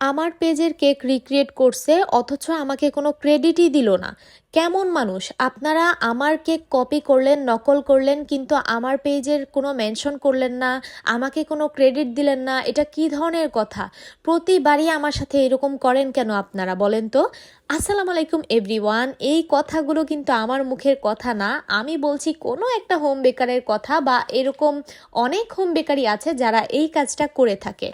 আমার পেজের cake recreate করছে অথচ আমাকে কোনো ক্রেডিটই দিল না। কেমন মানুষ? আপনারা আমার কেক কপি করলেন, নকল করলেন, কিন্তু আমার পেজের কোনো মেনশন করলেন না, আমাকে কোনো ক্রেডিট দিলেন না, এটা কি ধরনের কথা? প্রতিবারই আমার সাথে এরকম করেন কেন আপনারা বলেন তো? আসসালামু আলাইকুম এভরিওয়ান এই কথাগুলো কিন্তু আমার মুখের কথা না। আমি বলছি কোনো একটা হোম বেকারের কথা বা এরকম অনেক হোম বেকারি আছে যারা এই কাজটা করে থাকে।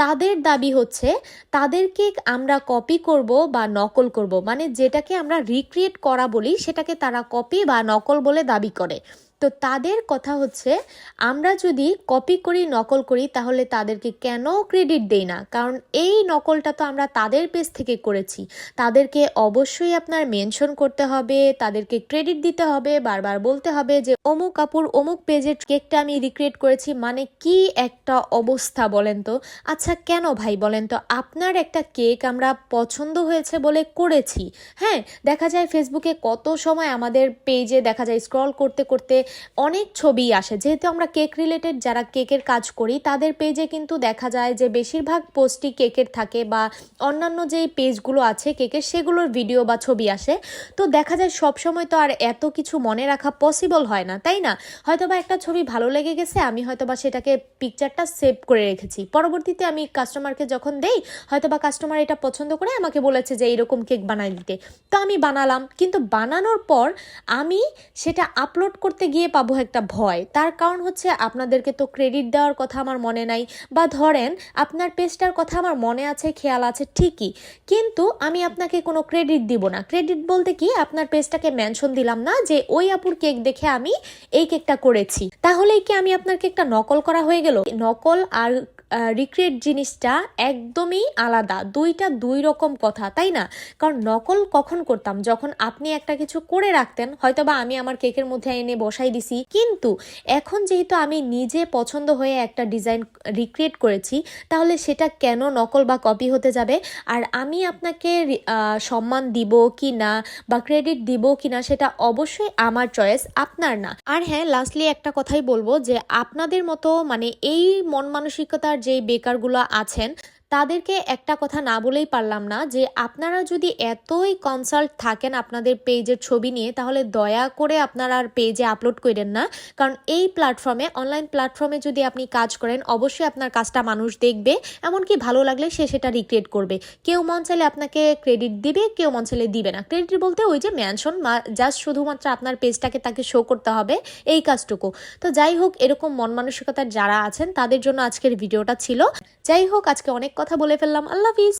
তাদের দাবি হচ্ছে, তাদেরকে আমরা কপি করব বা নকল করব। মানে যেটাকে আমরা রিক্রিয়েট করা বলেই সেটাকে তারা কপি বা নকল বলে দাবি করে। তো তাদের কথা হচ্ছে, আমরা যদি কপি করি, নকল করি, তাহলে তাদেরকে কেন ক্রেডিট দেই না? কারণ এই নকলটা তো আমরা তাদের পেজ থেকে করেছি। তাদেরকে অবশ্যই আপনার মেনশন করতে হবে, তাদেরকে ক্রেডিট দিতে হবে, বারবার বলতে হবে যে, অমুক কাপুর, অমুক পেজের কেকটা আমি রিক্রিয়েট করেছি মানে কি একটা অবস্থা বলেন তো? আচ্ছা কেন ভাই বলেন তো? আপনার একটা কেক আমরা পছন্দ হয়েছে বলে করেছি। হ্যাঁ দেখা যায় ফেসবুকে কত সময় আমাদের পেজে দেখা যায় স্ক্রল করতে করতে অনেক ছবি আসে। যেহেতু আমরা কেক রিলেটেড যারা কেকের কাজ করি, তাদের পেজে কিন্তু দেখা যায় যে বেশিরভাগ পোস্টই কেকের থাকে বা অন্যান্য যে পেজগুলো আছে কেকের সেগুলোর ভিডিও বা ছবি আসে। তো দেখা যায় সব সময় তো আর এত কিছু মনে রাখা পসিবল হয় না, তাই না? হয়তো বা একটা ছবি ভালো লেগে গেছে, আমি হয়তো বা সেটাকে পিকচারটা সেভ করে রেখেছি। পরবর্তীতে আমি কাস্টমারকে যখন দেই হয়তো বা কাস্টমার এটা পছন্দ করে আমাকে বলেছে যে এইরকম কেক বানাই দিতে। তো আমি বানালাম, কিন্তু বানানোর পর আমি সেটা আপলোড করতে গিয়ে পাবো একটা ভয়। তার কারণ হচ্ছে আপনাদেরকে তো ক্রেডিট দেওয়ার কথা আমার মনে নাই বা ধরেন আপনার পেজটার কথা আমার মনে আছে, খেয়াল আছে ঠিকই। কিন্তু আমি আপনাকে কোনো ক্রেডিট দিব না। ক্রেডিট বলতে কি? আপনার পেজটাকে মেনশন দিলাম না যে ওই আপুর কেক দেখে আমি এই কেকটা করেছি। তাহলেই কি আমি আপনার কেকটা নকল করা হয়ে গেল? নকল আর রিক্রিয়েট জিনিসটা একদমই আলাদা। দুইটা দুই রকম কথা, তাই না? কারণ নকল কখন করতাম? যখন আপনি একটা কিছু করে রাখতেন হয়তো বা আমি আমার কেকের মধ্যে এনে বসাই দিছি। কিন্তু এখন যেহেতু আমি নিজে পছন্দ হয়ে একটা ডিজাইন রিক্রিয়েট করেছি, তাহলে সেটা কেন নকল বা কপি হতে যাবে? আর আমি আপনাকে সম্মান দিব কি না বা ক্রেডিট দিব কি না, সেটা অবশ্যই আমার চয়েস আপনার না। আর হ্যাঁ লাস্টলি একটা কথাই বলব যে, আপনাদের মতো মানে এই মন মানসিকতার যে বেকারগুলো আছেন তাদেরকে একটা কথা না বলেই পারলাম না যে আপনারা যদি এতই কনসাল্ট থাকেন আপনাদের পেজের ছবি নিয়ে, তাহলে দয়া করে আপনারা আর পেজে আপলোড করেন না। কারণ এই প্ল্যাটফর্মে অনলাইন প্ল্যাটফর্মে যদি আপনি কাজ করেন, অবশ্যই আপনার কাজটা মানুষ দেখবে, এমনকি ভালো লাগলে সে সেটা রিক্রিয়েট করবে। কেউ মন চাইলে আপনাকে ক্রেডিট দিবে, কেউ মন চাইলে দিবে না। ক্রেডিট বলতে ওই যে ম্যানশন জাস্ট শুধুমাত্র আপনার পেজটাকে তাকে শো করতে হবে, এই কাজটুকু। তো যাই হোক, এরকম মন মানসিকতার যারা আছেন, তাদের জন্য আজকের ভিডিওটা ছিল। যাই হোক, আজকে অনেক কথা বলে ফেললাম। আল্লাহ হাফিজ।